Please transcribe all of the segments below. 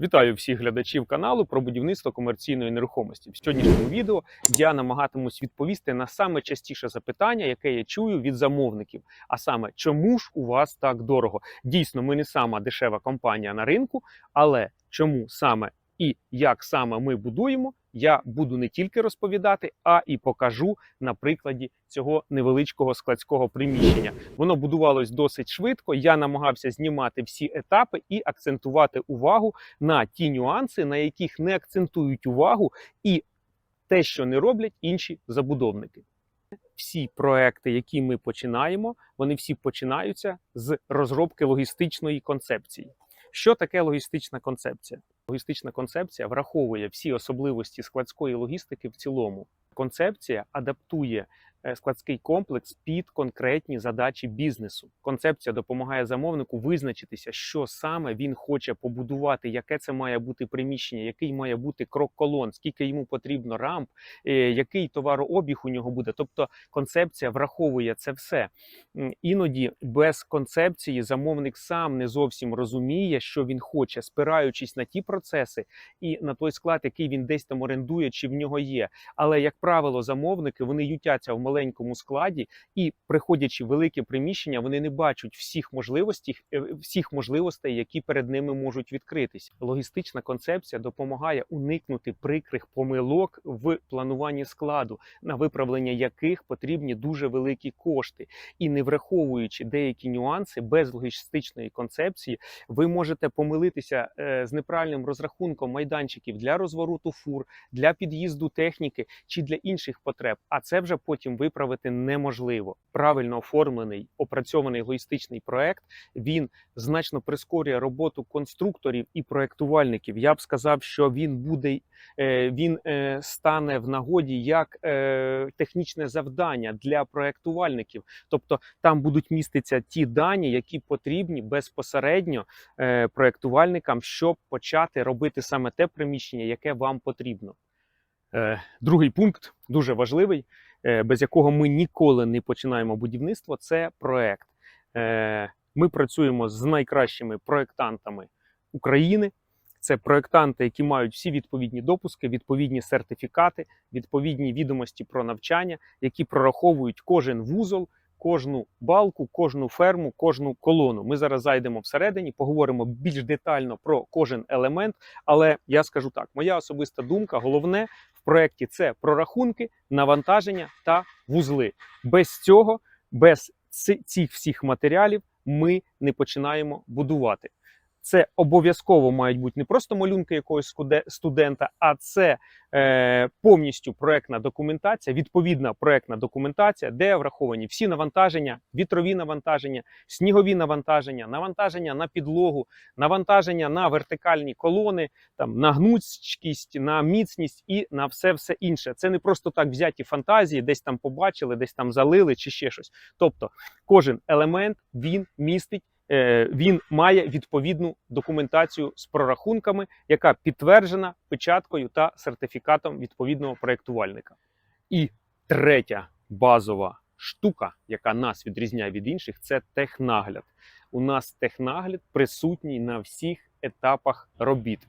Вітаю всіх глядачів каналу про будівництво комерційної нерухомості. В сьогоднішньому відео я намагатимусь відповісти на саме частіше запитання, яке я чую від замовників. А саме, чому ж у вас так дорого? Дійсно, ми не сама дешева компанія на ринку, але чому саме і як саме ми будуємо, я буду не тільки розповідати, а і покажу на прикладі цього невеличкого складського приміщення. Воно будувалось досить швидко. Я намагався знімати всі етапи і акцентувати увагу на ті нюанси, на яких не акцентують увагу, і те, що не роблять інші забудовники. Всі проекти, які ми починаємо, вони всі починаються з розробки логістичної концепції. Що таке логістична концепція? Логістична концепція враховує всі особливості складської логістики в цілому. Концепція адаптує складський комплекс під конкретні задачі бізнесу. Концепція допомагає замовнику визначитися, що саме він хоче побудувати, яке це має бути приміщення, який має бути крок колон, скільки йому потрібно рамп, е, який товарообіг у нього буде. Тобто концепція враховує це все. Іноді без концепції замовник сам не зовсім розуміє, що він хоче, спираючись на ті процеси і на той склад, який він десь там орендує, чи в нього є. Але як правило, замовники вони ютяться в маленькому складі, і приходячи в велике приміщення, вони не бачать всіх можливостей, е, всіх можливостей, які перед ними можуть відкритись. Логістична концепція допомагає уникнути прикрих помилок в плануванні складу, на виправлення яких потрібні дуже великі кошти, і не враховуючи деякі нюанси без логістичної концепції, ви можете помилитися е, з неправильним розрахунком майданчиків для розвороту фур, для під'їзду техніки чи для інших потреб. А це вже потім виправити неможливо. Правильно оформлений опрацьований логістичний проект він значно прискорює роботу конструкторів і проектувальників. Я б сказав, що він буде е, він е, стане в нагоді як е, технічне завдання для проектувальників. Тобто там будуть міститися ті дані, які потрібні безпосередньо проектувальникам, щоб почати робити саме те приміщення, яке вам потрібно. Другий пункт дуже важливий, без якого ми ніколи не починаємо будівництво. Це проект. Е, Ми працюємо з найкращими проектантами України. Це проектанти, які мають всі відповідні допуски, відповідні сертифікати, відповідні відомості про навчання, які прораховують кожен вузол, кожну балку, кожну ферму, кожну колону. Ми зараз зайдемо всередині, поговоримо більш детально про кожен елемент. Але я скажу так: моя особиста думка, головне в проєкті це прорахунки, навантаження та вузли. Без цього, без цих всіх матеріалів, ми не починаємо будувати. Це обов'язково мають бути не просто малюнки якогось студента, а це е, повністю проектна документація, відповідна проектна документація, де враховані всі навантаження, вітрові навантаження, снігові навантаження, навантаження на підлогу, навантаження на вертикальні колони, там на гнучкість, на міцність і на все все інше. Це не просто так взяті фантазії, десь там побачили, десь там залили чи ще щось. Тобто, кожен елемент він містить. Е, Він має відповідну документацію з прорахунками, яка підтверджена печаткою та сертифікатом відповідного проєктувальника. І третя базова штука, яка нас відрізняє від інших, це технагляд. У нас технагляд присутній на всіх етапах робіт.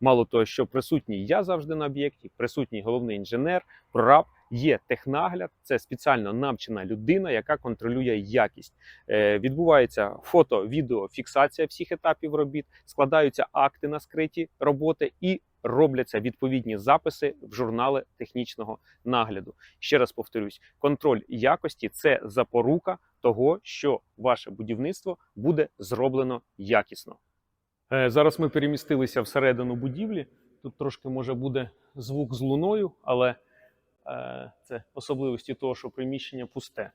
Мало того, що присутній я завжди на об'єкті, присутній головний інженер, прораб. Є технагляд, це спеціально навчена людина, яка контролює якість. Е, відбувається фото, відео, фіксація всіх етапів робіт, складаються акти на скриті роботи і робляться відповідні записи в журнали технічного нагляду. Ще раз повторюсь: контроль якості це запорука того, що ваше будівництво буде зроблено якісно. Е, Зараз ми перемістилися всередину будівлі. Тут трошки може буде звук з луною, але е, це особливості того, що приміщення пусте.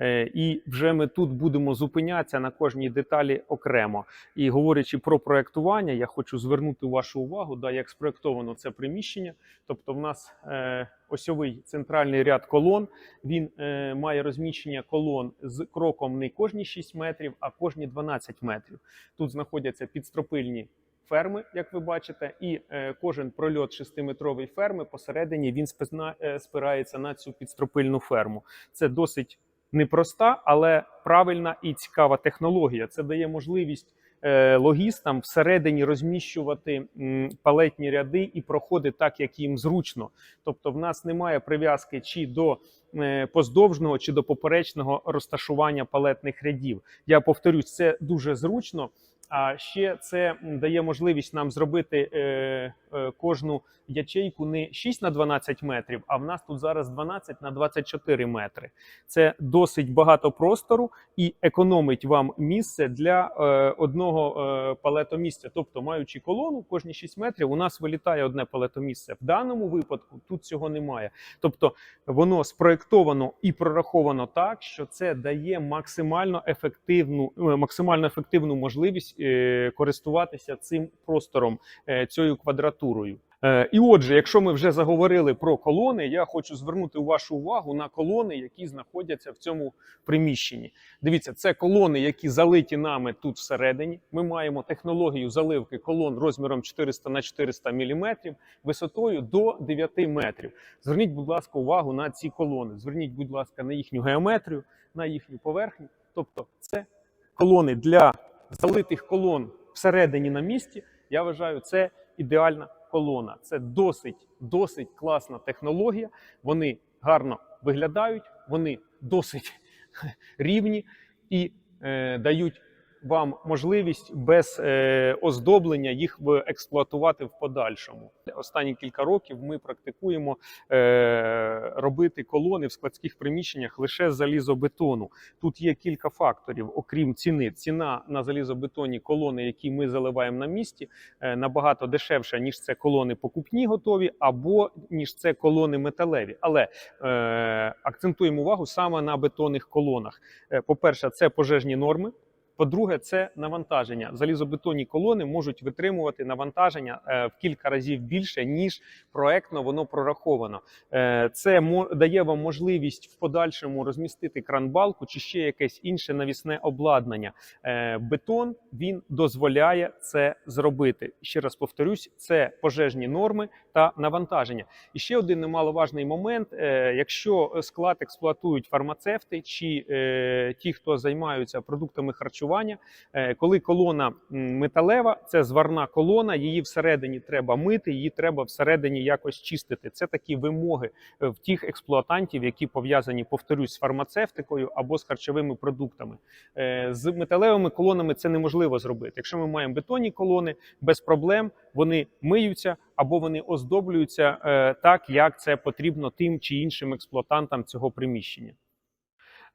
Е, І вже ми тут будемо зупинятися на кожній деталі окремо. І говорячи про проектування, я хочу звернути вашу увагу, да, як спроектовано це приміщення. Тобто, в нас е, осьовий центральний ряд колон. Він е, має розміщення колон з кроком не кожні 6 метрів, а кожні 12 метрів. Тут знаходяться підстропильні ферми, як ви бачите, і е, кожен прольот 6-метрової ферми посередині він спина, е, спирається на цю підстропильну ферму. Це досить непроста, але правильна і цікава технологія. Це дає можливість е, логістам всередині розміщувати палетні ряди і проходи так, як їм зручно. Тобто, в нас немає прив'язки чи до е, поздовжного, чи до поперечного розташування палетних рядів. Я повторюсь, це дуже зручно. А ще це дає можливість нам зробити е, кожну ячейку не 6 на 12 метрів, а в нас тут зараз 12 на 24 метри. Це досить багато простору і економить вам місце для е, одного е, палетомісця. Тобто, маючи колону, кожні 6 метрів у нас вилітає одне палетомісце. В даному випадку тут цього немає. Тобто воно спроєктовано і прораховано так, що це дає максимально ефективну, е, максимально ефективну можливість е, користуватися цим простором, е, цією квадратурою. Е, І отже, якщо ми вже заговорили про колони, я хочу звернути вашу увагу на колони, які знаходяться в цьому приміщенні. Дивіться, це колони, які залиті нами тут всередині. Ми маємо технологію заливки колон розміром 400 на 400 мм, висотою до 9 метрів. Зверніть, будь ласка, увагу на ці колони. Зверніть, будь ласка, на їхню геометрію, на їхню поверхню. Тобто, це колони для залитих колон всередині на місці. Я вважаю, це ідеальна колона. Це досить, досить класна технологія. Вони гарно виглядають, вони досить рівні і е, дають вам можливість без е, оздоблення їх експлуатувати в подальшому. Останні кілька років ми практикуємо е, робити колони в складських приміщеннях лише з залізобетону. Тут є кілька факторів, окрім ціни. Ціна на залізобетонні колони, які ми заливаємо на місці, е, набагато дешевша, ніж це колони покупні готові, або ніж це колони металеві. Але е, акцентуємо увагу саме на бетонних колонах. Е, По-перше, це пожежні норми. По-друге, це навантаження. Залізобетонні колони можуть витримувати навантаження е, в кілька разів більше, ніж проектно воно прораховано. Е, Це дає вам можливість в подальшому розмістити кранбалку чи ще якесь інше навісне обладнання. Е, Бетон він дозволяє це зробити. Ще раз повторюсь, це пожежні норми та навантаження. І ще один немаловажний момент: якщо склад експлуатують фармацевти чи ті, хто займаються продуктами харчування, е, коли колона металева, це зварна колона, її всередині треба мити, її треба всередині якось чистити. Це такі вимоги е, в тих експлуатантів, які пов'язані, повторюсь, з фармацевтикою або з харчовими продуктами. Е, З металевими колонами це неможливо зробити. Якщо ми маємо бетонні колони, без проблем вони миються або вони оздоблюються так, як це потрібно тим чи іншим експлуатантам цього приміщення.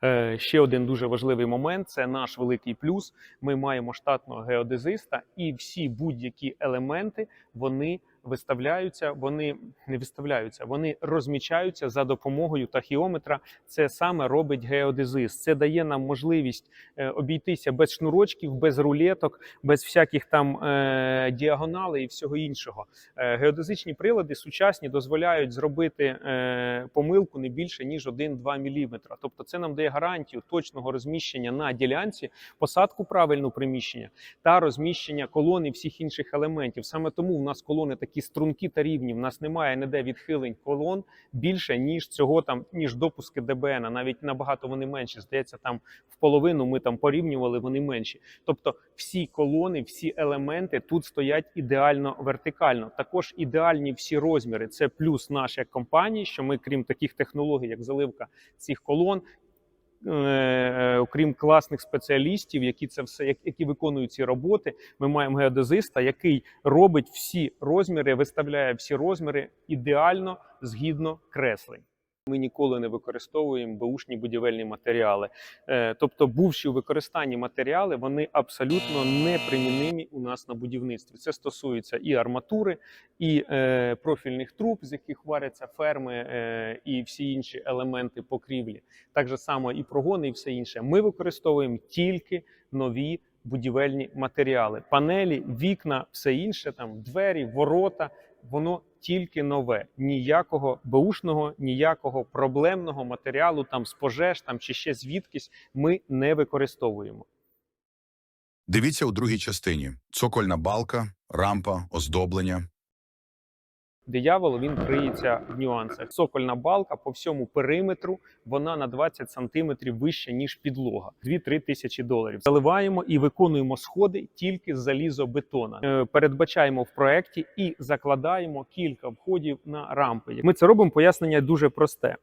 Е, Ще один дуже важливий момент це наш великий плюс. Ми маємо штатного геодезиста, і всі будь-які елементи вони виставляються, вони не виставляються, вони розмічаються за допомогою тахіометра. Це саме робить геодезист. Це дає нам можливість е, обійтися без шнурочків, без рулеток, без всяких там е, діагоналей і всього іншого. Е, Геодезичні прилади сучасні дозволяють зробити помилку не більше ніж 1-2 мм. Тобто, це нам дає гарантію точного розміщення на ділянці, посадку правильного приміщення та розміщення колон і всіх інших елементів. Саме тому в нас колони такі стрункі та рівні. В нас немає ніде відхилень колон більше ніж цього там, ніж допуски ДБН. Навіть набагато вони менші. Здається, там в половину ми там порівнювали, вони менші. Тобто, всі колони, всі елементи тут стоять ідеально вертикально. Також ідеальні всі розміри. Це плюс наш компанії, що ми, крім таких технологій, як заливка цих колон. Е, Окрім класних спеціалістів, які це все як- які виконують ці роботи, ми маємо геодезиста, який робить всі розміри, виставляє всі розміри ідеально згідно креслень. Ми ніколи не використовуємо беушні будівельні матеріали. Е, Тобто, бувші у використанні матеріали, вони абсолютно непримінimі у нас на будівництві. Це стосується і арматури, і е, профільних труб, з яких варяться ферми, е, і всі інші елементи покрівлі. Так же само і прогони, і все інше. Ми використовуємо тільки нові будівельні матеріали, панелі, вікна, все інше, там двері, ворота. Воно тільки нове, ніякого беушного, ніякого проблемного матеріалу там з пожеж там чи ще звідкись ми не використовуємо. Дивіться у другій частині: цокольна балка, рампа, оздоблення. Диявол він криється в нюансах. Сокольна балка по всьому периметру вона на 20 сантиметрів вища ніж підлога. 2-3 тисячі доларів. Заливаємо і виконуємо сходи тільки з залізобетона. Е, Передбачаємо в проекті і закладаємо кілька входів на рампи. Ми це робимо. Пояснення дуже просте.